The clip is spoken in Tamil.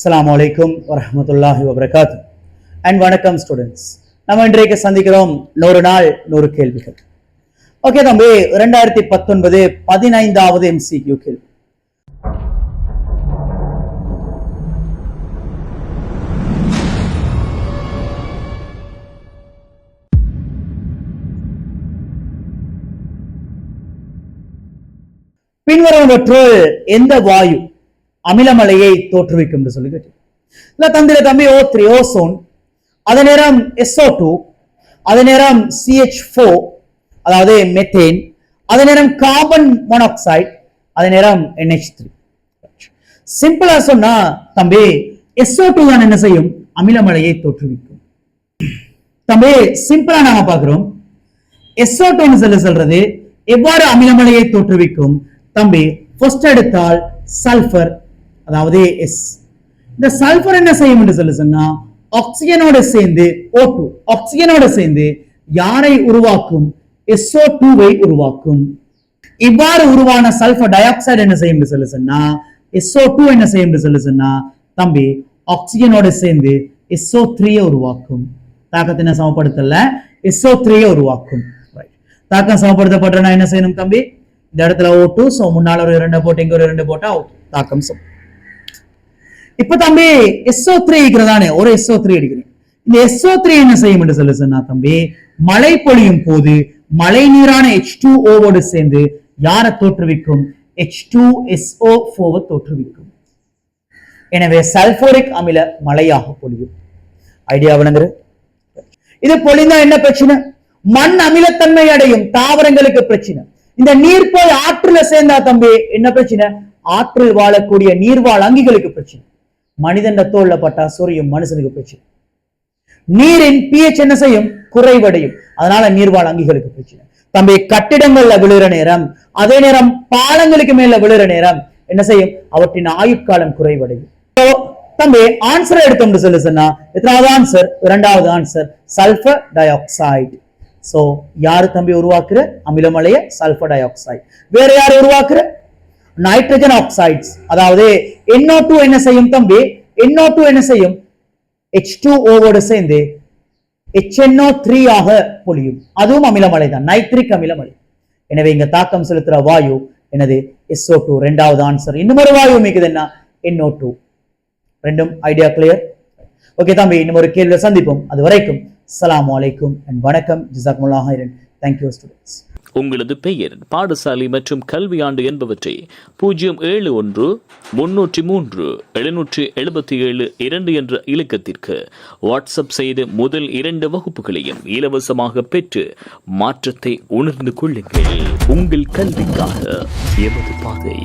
அஸ்லாம் வலைக்கும் வரமத்துல்லாஹி வபரகாத் அண்ட் வணக்கம் ஸ்டூடெண்ட்ஸ் நம்ம இன்றைக்கு சந்திக்கிறோம் நூறு நாள் நூறு கேள்விகள். ஓகே தம்பி ரெண்டாயிரத்தி பத்தொன்பது பதினைந்தாவது எம்சிக்யூ கேள்வி. பின்வருவற்றுள் எந்த வாயு அமிலமலையை தோற்றுவிக்கும் என்று சொல்லி கேட்டு தந்திர தம்பி ஓ த்ரீ ஓசோன் அதே நேரம் எஸ்ஓ டூ அதே நேரம் சிஹெச் ஃபோ அதாவது மெத்தேன் அதே நேரம் கார்பன் மோனாக்சைடு அதே நேரம் என்ஹெச் த்ரீ சிம்பிளா சொன்னா தம்பி எஸ்ஓ டூ தான் என்ன செய்யும்? அமிலமலையை தோற்றுவிக்கும். தம்பி சிம்பிளா நாம பாக்குறோம் எஸ்ஓ சொல்லி சொல்றது எவ்வாறு அமிலமலையை தோற்றுவிக்கும்? தம்பி ஃபர்ஸ்ட் எடுத்தால் சல்ஃபர் அதாவது எஸ் இந்த சல்ஃபர் என்ன செய்யும் என்று சொல்லி சொன்னா ஆக்சிஜனோட சேர்ந்து ஓ டூ ஆக்சிஜனோட சேர்ந்து யாரை உருவாக்கும்? எஸ்ஓ டூவை உருவாக்கும். இவ்வாறு உருவான சல்ஃபர் டை ஆக்சைடு என்ன செய்யும் என்று சொல்லி சொன்னா எஸ்ஓ டூ என்ன செய்யும் என்று சொல்லி சொன்னா தம்பி ஆக்சிஜனோட சேர்ந்து எஸ்ஓ த்ரீயை உருவாக்கும். தாக்கத்தினை சமப்படுத்தல. எஸ்ஓ த்ரீயை உருவாக்கும். தாக்கம் சமப்படுத்தப்பட்டனா என்ன செய்யணும் தம்பி? இந்த இடத்துல ஓ டூ ஸோ முன்னால் ஒரு இரண்டு போட்டு இங்க ஒரு இரண்டு போட்டா தாக்கம் சமம் இப்ப தம்பி எஸ்ஓ த்ரீ இருக்கிறதானே ஒரு எஸ்ஓ த்ரீ அடிக்கிறேன். இந்த எஸ்ஓ த்ரீ என்ன செய்யும் என்று சொல்லு சொன்னா தம்பி மழை பொழியும் போது மழை நீரான எச் டூ ஓவோடு சேர்ந்து யாரை தோற்றுவிக்கும்? எச் டூ எஸ்ஓ ஃபோவை தோற்றுவிக்கும். எனவே சல்போரிக் அமில மழையாக பொழியும். ஐடியா விளங்குது? இது பொழிந்தா என்ன பிரச்சனை? மண் அமிலத்தன்மை அடையும் தாவரங்களுக்கு பிரச்சனை. இந்த நீர் போய் ஆற்றுல சேர்ந்தா தம்பி என்ன பிரச்சனை? ஆற்றில் வாழக்கூடிய நீர்வாழ் அங்கிகளுக்கு பிரச்சனை. மனிதன் தோல்ல பட்டா சொரியும் மனுஷனுக்கு பிரச்சனை நீரின் பிஹெச் என்ன செய்யும்? குறைவடையும். அதனால நீர்வாழ் அங்கிகளுக்கு பிரச்சனை தம்பி கட்டிடங்கள்ல விழுற நேரம் அதே நேரம் பாலங்களுக்கு மேல விழுற நேரம் என்ன செய்யும்? அவற்றின் ஆயுட்காலம் குறைவடையும். தம்பி ஆன்சர் எடுத்தோம்னு சொல்லி சொன்னா எத்தனாவது ஆன்சர் இரண்டாவது answer sulphur di oxide so யாரு தம்பி உருவாக்குற? அமிலமலைய சல்பர் டை ஆக்சைடு வேற யாரு உருவாக்குற? நைட்ரஜன் ஆக்சைட்ஸ் அதாவது NO2 என்ன செய்யும் தம்பி? NO2 என்ன செய்யும்? H2O ஓவோடு சேர்ந்து HNO த்ரீ ஆக பொழியும். அதுவும் அமிலமலை தான். நைட்ரிக் அமிலமலை. எனவே இங்க தாக்கம் செலுத்துற வாயு எனது எஸ்ஓ டூ ரெண்டாவது ஆன்சர் இன்னும் ஒரு வாயு மிகுது என்ன? என்ஓ டூ ரெண்டும் ஐடியா கிளியர் ஓகே தம்பி இன்னும் ஒரு கேள்வியை சந்திப்போம். அது வரைக்கும் அஸ்லாம் வலைக்கும் அண்ட் வணக்கம். ஜிசாக்முல்லா ஹைரன் தேங்க்யூ ஸ்டூடெண்ட்ஸ் உங்களது பெயர் பாடசாலை மற்றும் கல்வியாண்டு என்பவற்றை பூஜ்ஜியம் ஏழு ஒன்று முன்னூற்றி மூன்று எழுநூற்றி எழுபத்தி ஏழு இரண்டு என்ற இலக்கத்திற்கு வாட்ஸ்அப் செய்து முதல் இரண்டு வகுப்புகளையும் இலவசமாக பெற்று மாற்றத்தை உணர்ந்து கொள்ளுங்கள். உங்கள் கல்விக்காக எமது பாதை.